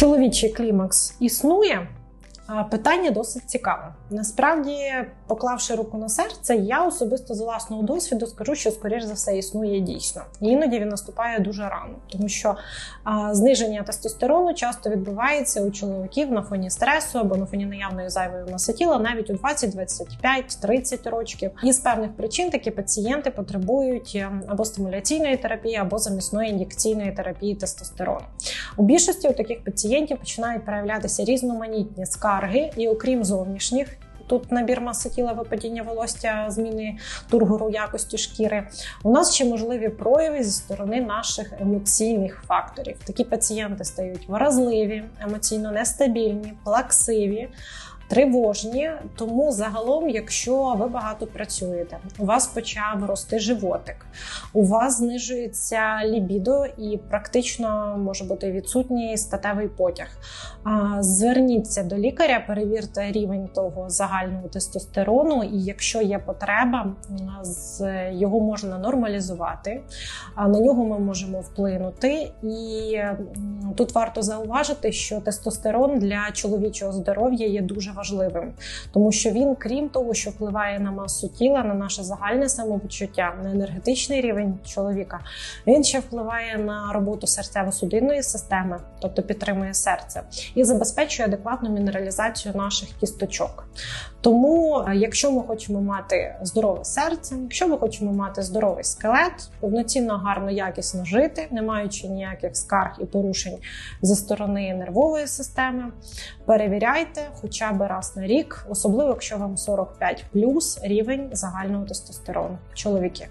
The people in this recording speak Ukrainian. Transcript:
Чоловічий клімакс існує. Питання досить цікаве. Насправді, поклавши руку на серце, я особисто з власного досвіду скажу, що скоріш за все існує дійсно. І іноді він наступає дуже рано, тому що а, зниження тестостерону часто відбувається у чоловіків на фоні стресу або на фоні наявної зайвої маси тіла, навіть у 20, 25, 30 років. І з певних причин такі пацієнти потребують е, або стимуляційної терапії, або замісної ін'єкційної терапії тестостерону. У більшості у таких пацієнтів починають проявлятися різноманітні скарги, і окрім зовнішніх. Тут набір маси тіла, випадіння волосся, зміни тургору якості шкіри. У нас ще можливі прояви зі сторони наших емоційних факторів. Такі пацієнти стають вразливі, емоційно нестабільні, плаксиві. Тривожні, тому загалом, якщо ви багато працюєте, у вас почав рости животик, у вас знижується лібідо і практично може бути відсутній статевий потяг. Зверніться до лікаря, перевірте рівень того загального тестостерону, і якщо є потреба, його можна нормалізувати, на нього ми можемо вплинути. І тут варто зауважити, що тестостерон для чоловічого здоров'я є дуже важливим тому що він, крім того, що впливає на масу тіла, на наше загальне самопочуття, на енергетичний рівень чоловіка, він ще впливає на роботу серцево-судинної системи, тобто підтримує серце, і забезпечує адекватну мінералізацію наших кісточок. Тому, е, якщо ми хочемо мати здорове серце, якщо ми хочемо мати здоровий скелет, повноцінно гарно, якісно жити, не маючи ніяких скарг і порушень зі сторони нервової системи, перевіряйте хоча б раз на рік, особливо якщо вам 45 плюс рівень загального тестостерону, чоловіки.